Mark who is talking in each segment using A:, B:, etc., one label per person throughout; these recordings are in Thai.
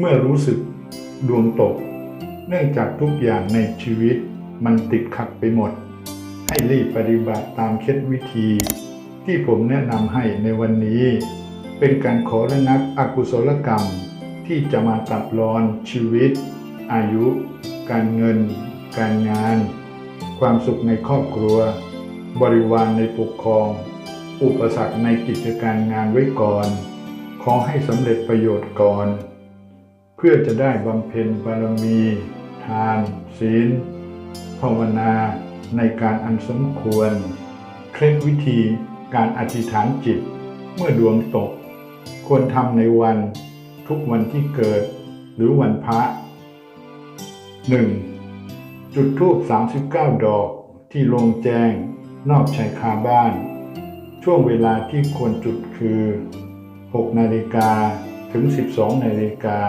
A: เมื่อรู้สึกดวงตก เนื่องจากทุกอย่างในชีวิตมันติดขัดไปหมด ให้รีบปฏิบัติตามเคล็ดวิธี ที่ผมแนะนำให้ในวันนี้ เป็นการขอระงับอกุศลกรรม ที่จะมาตัดรอนชีวิต อายุ การเงิน การงาน ความสุขในครอบครัว บริวารในปกครอง อุปสรรคในกิจการงานไว้ก่อน ขอให้สำเร็จประโยชน์ก่อน เพื่อจะได้บำเพ็ญบารมี ทาน ศีล ภาวนาในการอันสมควร เคล็ดวิธีการอธิษฐานจิต เมื่อดวงตก ควรทำในวันทุกวันที่เกิด หรือวันพระ 1. จุดธูป39 ดอกที่โรงแจ้ง นอกชายคาบ้าน ช่วงเวลาที่ควรจุดคือ 6 นาฬิกาถึง 12 นาฬิกา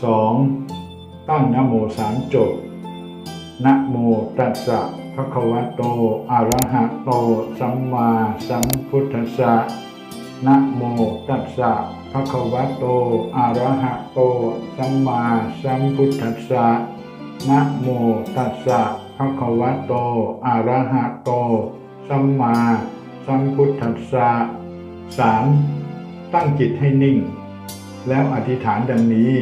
A: 2. ตั้งนโมสามจบนะโมตัสสะภะคะวะโต อะระหะโต สัมมาสัมพุทธัสสะนะโมตัสสะภะคะวะโต อะระหะโต สัมมาสัมพุทธัสสะนะโมตัสสะภะคะวะโต อะระหะโต สัมมาสัมพุทธัสสะ 3. ตั้งจิตให้นิ่ง แล้วอธิษฐานดังนี้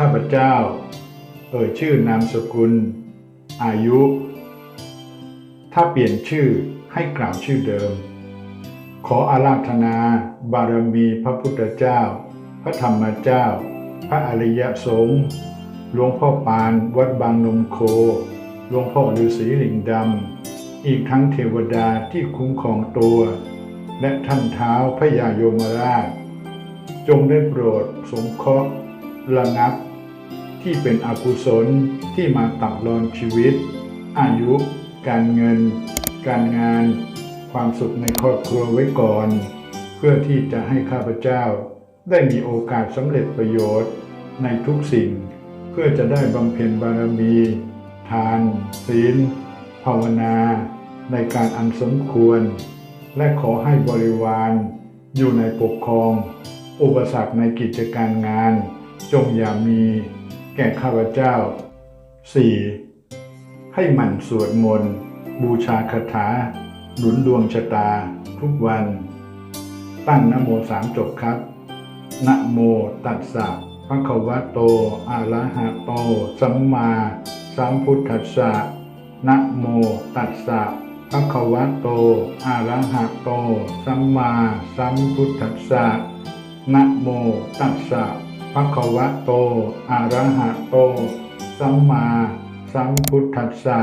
A: ข้าพเจ้า เอ่ยชื่อนามสกุล อายุ ถ้าเปลี่ยนชื่อให้กล่าวชื่อเดิม ขออาราธนา บารมีพระพุทธเจ้า พระธรรมเจ้า พระอริยสงฆ์หลวงพ่อปานวัดบางนมโค หลวงพ่อฤาษีลิงดำ อีกทั้งเทวดาที่คุ้มครองตัว และท่านเท้าพระยาโยมราช จงได้โปรดสงเคราะห์ ระงับ ที่เป็นอกุศลที่มาตัดรอนชีวิต อายุ การเงิน การงาน ความสุขในครอบครัวไว้ก่อน เพื่อที่จะให้ข้าพเจ้า ได้มีโอกาสสำเร็จประโยชน์ในทุกสิ่ง เพื่อจะได้บำเพ็ญบารมี ทาน ศีล ภาวนา ในการอันสมควร และขอให้บริวาร อยู่ในปกครอง อุปสรรคในกิจการงาน จงอย่ามีแก่ข้าพเจ้า 4. ให้หมั่นสวดมนต์ บูชาคาถา หนุนดวงชะตา ทุกวัน ตั้งนโมสามจบครับนะโมตัสสะภะควะโตอะระหะโต สัมมาสัมพุทธัสสะนะโมตัสสะภะควะโตอะระหะโต สัมมาสัมพุทธัสสะนะโมตัสสะะคะวะโต อะระหะโต สัมมาสัมพุทธัสสะ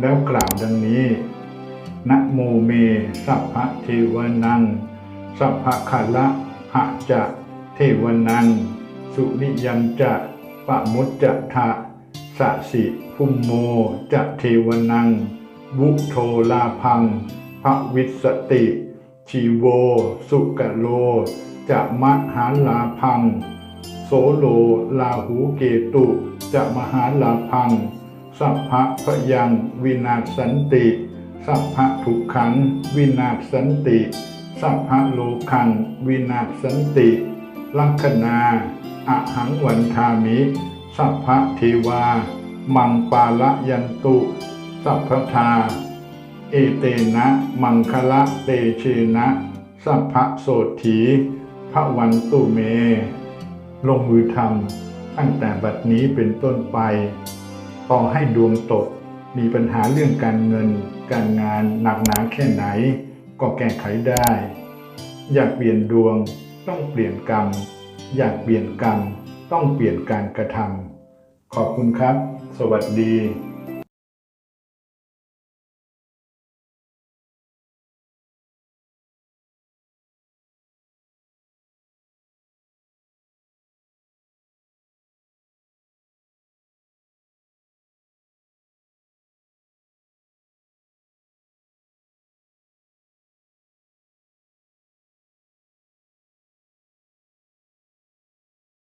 A: แล้วกล่าวดังนี้ นะโมเม สัพพะเทวนัง สัพพะคาละหะจะเทวนัง สุริยันจะปะมุจจะทะสะสิภุมโมจะเทวนังวุโทลาพังพระวิสติชีโว สุกะโล จะมหาลาพัง โสโลลาหูเกตุจะมหาลาพัง สัพพะพยังวินาศสันติ สัพพะทุกขังวินาศสันติ สัพพะโลคังวินาศสันติ ลัคนาอะหังวันทามิ สัพพะเทวา มังปาละยันตุ สัพพทา เอเตนะ มังคละเตเชนะ สัพพะโสถีพระวันตุเม ลงมือทำตั้งแต่บัดนี้เป็นต้นไป ต่อให้ดวงตก มีปัญหาเรื่องการเงิน การงานหนักหนาแค่ไหน ก็แก้ไขได้ อยากเปลี่ยนดวงต้องเปลี่ยนกรรม อยากเปลี่ยนกรรมต้องเปลี่ยนการกระทำขอบคุณครับ สวัสดี